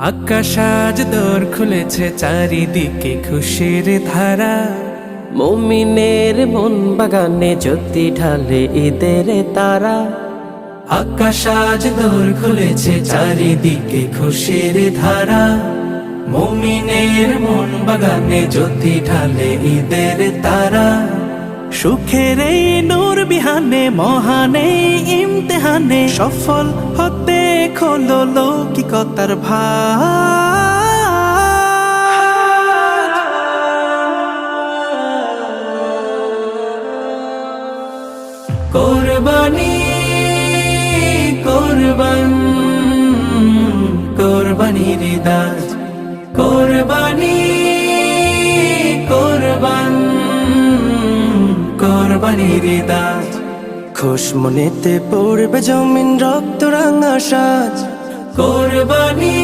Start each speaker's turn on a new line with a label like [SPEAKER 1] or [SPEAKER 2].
[SPEAKER 1] আকাশ আজ দোর খুলেছে চারিদিকে খুশির ধারা।
[SPEAKER 2] মুমিনের মন বাগানে জ্যোতি ঢালে ঈদের তারা।
[SPEAKER 1] আকাশ আজ দোর খুলেছে চারিদিকে খুশির ধারা। মুমিনের মন বাগানে জ্যোতি ঢালে ঈদের তারা। সুখের এই নূর বিহানে মহানে ইমতেহানে সফল হতে খোলো লৌকিকতার ভার। কোরবানি কোরবান কোরবানির দাস। কোরবানি কোরবান কোরবানির দাস।
[SPEAKER 2] খুশ মনেতে পড়বে জমিন রক্ত রাঙা সাজ।
[SPEAKER 1] কোরবানি